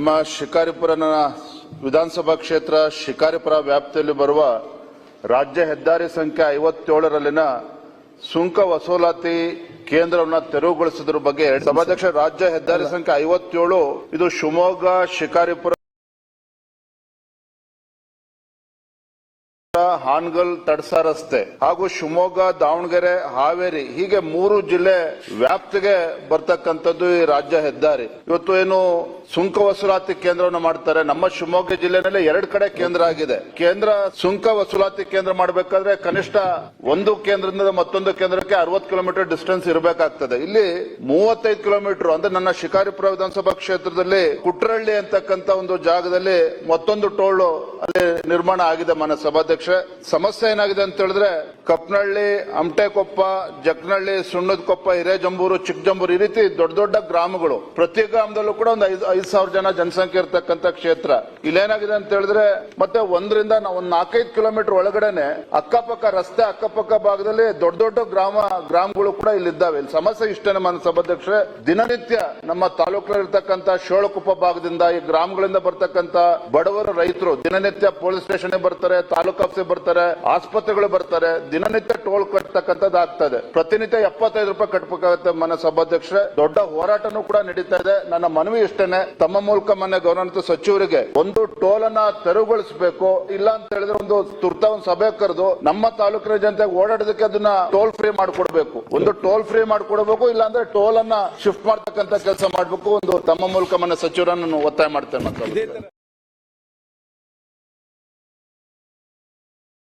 ನಮ್ಮ ಶಿಕಾರಿಪುರ ವಿಧಾನಸಭಾ ಕ್ಷೇತ್ರ ಶಿಕಾರಿಪುರ ವ್ಯಾಪ್ತಿಯಲ್ಲಿ ಬರುವ ರಾಜ್ಯ ಹೆದ್ದಾರಿ ಸಂಖ್ಯೆ ಐವತ್ತೇಳರಲ್ಲಿನ ಸುಂಕ ವಸೂಲಾತಿ ಕೇಂದ್ರವನ್ನು ತೆರವುಗೊಳಿಸಿದ್ರ ಬಗ್ಗೆ ಸಭಾಧ್ಯಕ್ಷ ರಾಜ್ಯ ಹೆದ್ದಾರಿ ಸಂಖ್ಯೆ ಐವತ್ತೇಳು, ಇದು ಶಿವಮೊಗ್ಗ, ಶಿಕಾರಿಪುರ ಹಾನಗಲ್ ತಡಸ ರಸ್ತೆ ಹಾಗೂ ಶಿವಮೊಗ್ಗ, ದಾವಣಗೆರೆ, ಹಾವೇರಿ ಹೀಗೆ ಮೂರು ಜಿಲ್ಲೆ ವ್ಯಾಪ್ತಿಗೆ ಬರ್ತಕ್ಕಂಥದ್ದು ಈ ರಾಜ್ಯ ಹೆದ್ದಾರಿ. ಇವತ್ತು ಏನು ಸುಂಕ ವಸೂಲಾತಿ ಕೇಂದ್ರವನ್ನು ಮಾಡ್ತಾರೆ. ನಮ್ಮ ಶಿವಮೊಗ್ಗ ಜಿಲ್ಲೆನಲ್ಲಿ ಎರಡು ಕಡೆ ಕೇಂದ್ರ ಆಗಿದೆ. ಕೇಂದ್ರ ಸುಂಕ ವಸೂಲಾತಿ ಕೇಂದ್ರ ಮಾಡಬೇಕಾದ್ರೆ ಕನಿಷ್ಠ ಒಂದು ಕೇಂದ್ರದಿಂದ ಮತ್ತೊಂದು ಕೇಂದ್ರಕ್ಕೆ ಅರವತ್ತು ಕಿಲೋಮೀಟರ್ ಡಿಸ್ಟೆನ್ಸ್ ಇರಬೇಕಾಗ್ತದೆ. ಇಲ್ಲಿ ಮೂವತ್ತೈದು ಕಿಲೋಮೀಟರ್ ಅಂದ್ರೆ ನನ್ನ ಶಿಕಾರಿಪುರ ವಿಧಾನಸಭಾ ಕ್ಷೇತ್ರದಲ್ಲಿ ಕುಟ್ರಹಳ್ಳಿ ಅಂತಕ್ಕಂಥ ಒಂದು ಜಾಗದಲ್ಲಿ ಮತ್ತೊಂದು ಟೋಳು ಅಲ್ಲಿ ನಿರ್ಮಾಣ ಆಗಿದೆ ಮನ ಸಭಾಧ್ಯಕ್ಷ ಸಮಸ್ಯೆ ಏನಾಗಿದೆ ಅಂತ ಹೇಳಿದ್ರೆ, ಕಪ್ನಳ್ಳಿ, ಅಮಟೆಕೊಪ್ಪ, ಜಕ್ನಳ್ಳಿ ಸುಣ್ಣದ ಕೊಪ್ಪ ಹಿರೇಜಂಬೂರು, ಚಿಕ್ಕಜಂಬೂರು, ಈ ರೀತಿ ದೊಡ್ಡ ದೊಡ್ಡ ಗ್ರಾಮಗಳು, ಪ್ರತಿ ಗ್ರಾಮದಲ್ಲೂ ಕೂಡ ಒಂದು ಐದು ಐದು ಸಾವಿರ ಜನ ಜನಸಂಖ್ಯೆ ಇರತಕ್ಕಂತ ಕ್ಷೇತ್ರ. ಇಲ್ಲೇನಾಗಿದೆ ಅಂತ ಹೇಳಿದ್ರೆ, ಮತ್ತೆ ಒಂದರಿಂದ ಒಂದ್ ನಾಲ್ಕೈದು ಕಿಲೋಮೀಟರ್ ಒಳಗಡೆನೆ ಅಕ್ಕಪಕ್ಕ ರಸ್ತೆ, ಅಕ್ಕಪಕ್ಕ ಭಾಗದಲ್ಲಿ ದೊಡ್ಡ ದೊಡ್ಡ ಗ್ರಾಮ, ಗ್ರಾಮಗಳು ಕೂಡ ಇಲ್ಲಿದ್ದಾವೆ. ಇಲ್ಲಿ ಸಮಸ್ಯೆ ಇಷ್ಟೇನೆ ಮನ ಸಭಾಧ್ಯಕ್ಷರೇ ದಿನನಿತ್ಯ ನಮ್ಮ ತಾಲೂಕಿನಲ್ಲಿರ್ತಕ್ಕಂಥ ಶೋಳಕುಪ್ಪ ಭಾಗದಿಂದ ಈ ಗ್ರಾಮಗಳಿಂದ ಬರ್ತಕ್ಕಂತ ಬಡವರು ರೈತರು ದಿನನಿತ್ಯ ಪೊಲೀಸ್ ಸ್ಟೇಷನ್ ಬರ್ತಾರೆ, ತಾಲೂಕು ಆಫೀಸ್ ಬರ್ತಾರೆ, ಆಸ್ಪತ್ರೆಗಳು ಬರ್ತಾರೆ, ದಿನನಿತ್ಯ ಟೋಲ್ ಕಟ್ಟತಕ್ಕಂಥದ್ದು ಆಗ್ತದೆ. ಪ್ರತಿನಿತ್ಯ ಎಪ್ಪತ್ತೈದು ರೂಪಾಯಿ ಕಟ್ಟಬೇಕಾಗುತ್ತೆ ಮನ ಸಭಾಧ್ಯಕ್ಷರೇ. ದೊಡ್ಡ ಹೋರಾಟನೂ ಕೂಡ ನಡೀತಾ ಇದೆ. ನನ್ನ ಮನವಿ ಇಷ್ಟೇನೆ, ತಮ್ಮ ಮೂಲಕ ಮನೆ ಗೌರವಂತ ಸಚಿವರಿಗೆ ಒಂದು ಟೋಲ್ ಅನ್ನ ತೆರವುಗೊಳಿಸಬೇಕು, ಇಲ್ಲ ಅಂತ ಹೇಳಿದ್ರೆ ಒಂದು ತುರ್ತ ಒಂದು ಸಭೆ ಕರೆದು ನಮ್ಮ ತಾಲೂಕಿನ ಜನತೆಗೆ ಓಡಾಡೋದಕ್ಕೆ ಅದನ್ನ ಟೋಲ್ ಫ್ರೀ ಮಾಡಿಕೊಡ್ಬೇಕು. ಒಂದು ಟೋಲ್ ಫ್ರೀ ಮಾಡಿಕೊಡ್ಬೇಕು, ಇಲ್ಲ ಅಂದ್ರೆ ಟೋಲ್ ಅನ್ನ ಶಿಫ್ಟ್ ಮಾಡ್ತಕ್ಕಂಥ ಕೆಲಸ ಮಾಡ್ಬೇಕು. ಒಂದು ತಮ್ಮ ಮೂಲಕ ಮನೆ ಸಚಿವರನ್ನು ಒತ್ತಾಯ ಮಾಡ್ತೇನೆ